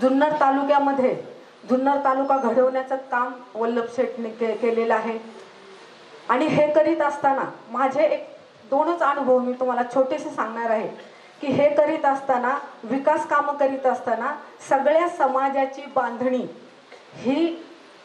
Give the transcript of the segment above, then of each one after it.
जुन्नर तालुक्यामध्ये जुन्नर तालुका घडवण्याचं काम वल्लभ शेठने के केलेलं आहे. आणि हे करीत असताना माझे एक दोनच अनुभव मी तुम्हाला छोटेसे सांगणार आहे की हे करीत असताना विकास कामं करीत असताना सगळ्या समाजाची बांधणी ही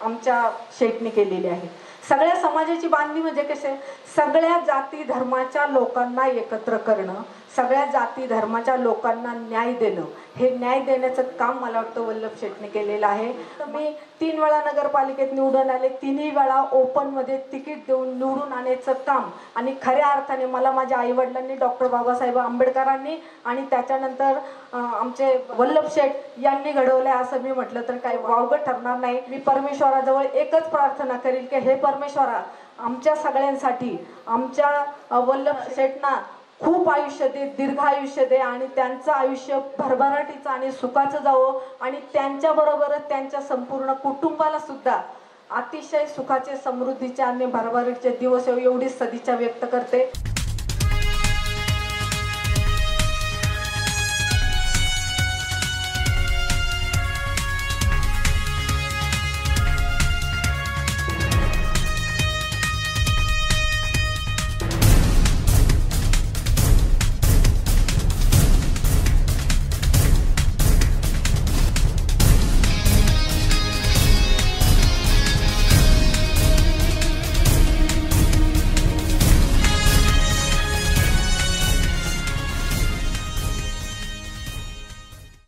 आमच्या शेठने केलेली आहे. सगळ्या समाजाची बांधणी म्हणजे कसे सगळ्या जाती धर्माच्या लोकांना एकत्र करणं सगळ्या जाती धर्माच्या लोकांना न्याय देणं. हे न्याय देण्याचं काम मला वाटतं वल्लभ शेटने केलेलं आहे. तर मी तीन वेळा नगरपालिकेत निवडून आले. तिन्ही वेळा ओपनमध्ये तिकीट देऊन निवडून आणायचं काम. आणि खऱ्या अर्थाने मला माझ्या आईवडिलांनी डॉक्टर बाबासाहेब आंबेडकरांनी आणि त्याच्यानंतर आमचे वल्लभ शेठ यांनी घडवलं असं मी म्हटलं तर काही वावगं ठरणार नाही. मी परमेश्वराजवळ एकच प्रार्थना करील की हे परमेश्वरा आमच्या सगळ्यांसाठी आमच्या वल्लभ शेठना खूप आयुष्य दे दीर्घ आयुष्य दे आणि त्यांचं आयुष्य भरभराटीचं आणि सुखाचं जावं आणि त्यांच्याबरोबरच त्यांच्या संपूर्ण कुटुंबाला सुद्धा अतिशय सुखाचे समृद्धीचे आणि भरभराटीचे दिवस येवो एवढी सदिच्छा व्यक्त करते.